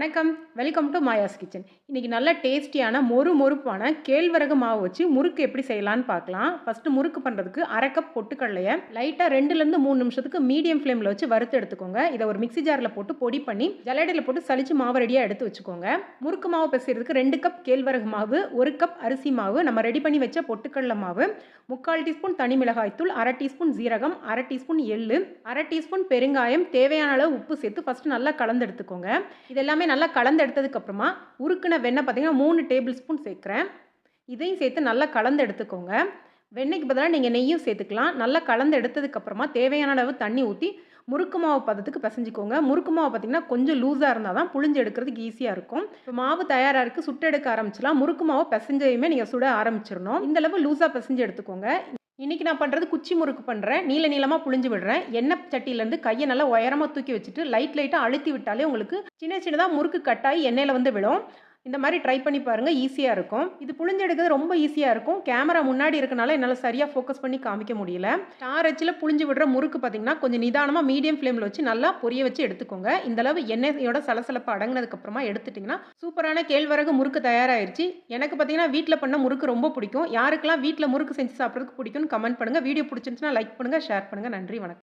வணக்கம். Welcome to Maya's kitchen இன்றைக்கி நல்ல டேஸ்டியான மொறு மொறுப்பான கேழ்வரகு மாவு வச்சு முறுக்கு எப்படி செய்யலான்னு பார்க்கலாம். ஃபஸ்ட்டு முறுக்கு பண்ணுறதுக்கு அரை கப் பொட்டுக்கடலையை லைட்டாக ரெண்டுலேருந்து மூணு நிமிஷத்துக்கு மீடியம் ஃப்ளேமில் வச்சு வறுத்து எடுத்துக்கோங்க. இதை ஒரு மிக்ஸி ஜாரில் போட்டு பொடி பண்ணி ஜலடையில் போட்டு சளிச்சு மாவு ரெடியாக எடுத்து வச்சுக்கோங்க. முறுக்கு மாவு பிசைறதுக்கு ரெண்டு கப் கேழ்வரகு மாவு ஒரு கப் அரிசி மாவு நம்ம ரெடி பண்ணி வச்ச பொட்டுக்கடலை மாவு முக்கால் டீஸ்பூன் தனி மிளகாய்த்தூள் அரை டீஸ்பூன் ஜீரகம் அரை டீஸ்பூன் எள்ளு அரை டீஸ்பூன் பெருங்காயம் தேவையான அளவு உப்பு சேர்த்து ஃபஸ்ட்டு நல்லா கலந்து எடுத்துக்கோங்க. இது எல்லாமே நல்லா கலந்தெடுத்ததுக்கப்புறமா உருக்குன வெண்ணெய் பார்த்தீங்கன்னா மூணு டேபிள் ஸ்பூன் சேர்க்குறேன். இதையும் சேர்த்து நல்லா கலந்து எடுத்துக்கோங்க வெண்ணெய்க்கு பதிலாக நீங்கள் நெய்யும் சேர்த்துக்கலாம். நல்லா கலந்து எடுத்ததுக்கப்புறமா தேவையான அளவு தண்ணி ஊற்றி முறுக்கு மாவு பதத்துக்கு பிசைஞ்சிக்கோங்க. முறுக்கு மாவு பார்த்திங்கன்னா கொஞ்சம் லூஸாக இருந்தால் தான் புளிஞ்சு எடுக்கிறதுக்கு ஈஸியாக இருக்கும். இப்போ மாவு தயாராக இருக்குது சுட்டு எடுக்க ஆரம்பிச்சிடலாம். முறுக்கு மாவு பிசைஞ்சதையுமே நீங்கள் சுட ஆரம்பிச்சிடணும். இந்தளவு லூஸாக பிசைஞ்சு எடுத்துக்கோங்க. இன்றைக்கி நான் பண்ணுறது குச்சி முறுக்கு பண்ணுறேன் நீல நீளமாக புழிஞ்சு விடுறேன். எண்ணெய் சட்டியிலேருந்து கையை நல்லா உயரமாக தூக்கி வச்சுட்டு லைட் லைட்டாக அழுத்தி விட்டாலே உங்களுக்கு சின்ன சின்னதாக முறுக்கு கட்டாயி எண்ணெயில் வந்து விடும் இந்த மாதிரி ட்ரை பண்ணி பாருங்கள் ஈஸியாக இருக்கும். இது புழிஞ்சு எடுக்கிறது ரொம்ப ஈஸியாக இருக்கும். கேமரா முன்னாடி இருக்கனால என்னால் சரியாக ஃபோக்கஸ் பண்ணி காமிக்க முடியல. ஸ்டார் வச்சில் புழிஞ்சு விடுற முறுக்கு பார்த்திங்கன்னா கொஞ்சம் நிதானமாக மீடியம் ஃப்ளேமில் வச்சு நல்லா பொரிய வச்சு எடுத்துக்கோங்க. இந்தளவு எண்ணெயோட சலசலப்பு அடங்கினதுக்கப்புறமா எடுத்துட்டிங்கன்னா சூப்பரான கேழ்வரகு முறுக்கு தயாராகிருச்சு எனக்கு பார்த்தீங்கன்னா வீட்டில் பண்ண முறுக்கு ரொம்ப பிடிக்கும். யாருக்கெல்லாம் வீட்டில் முறுக்கு செஞ்சு சாப்பிட்றதுக்கு பிடிக்கும்னு கமெண்ட் பண்ணுங்கள் வீடியோ பிடிச்சிருந்துச்சுன்னா லைக் பண்ணுங்கள் ஷேர் பண்ணுங்கள் நன்றி வணக்கம்.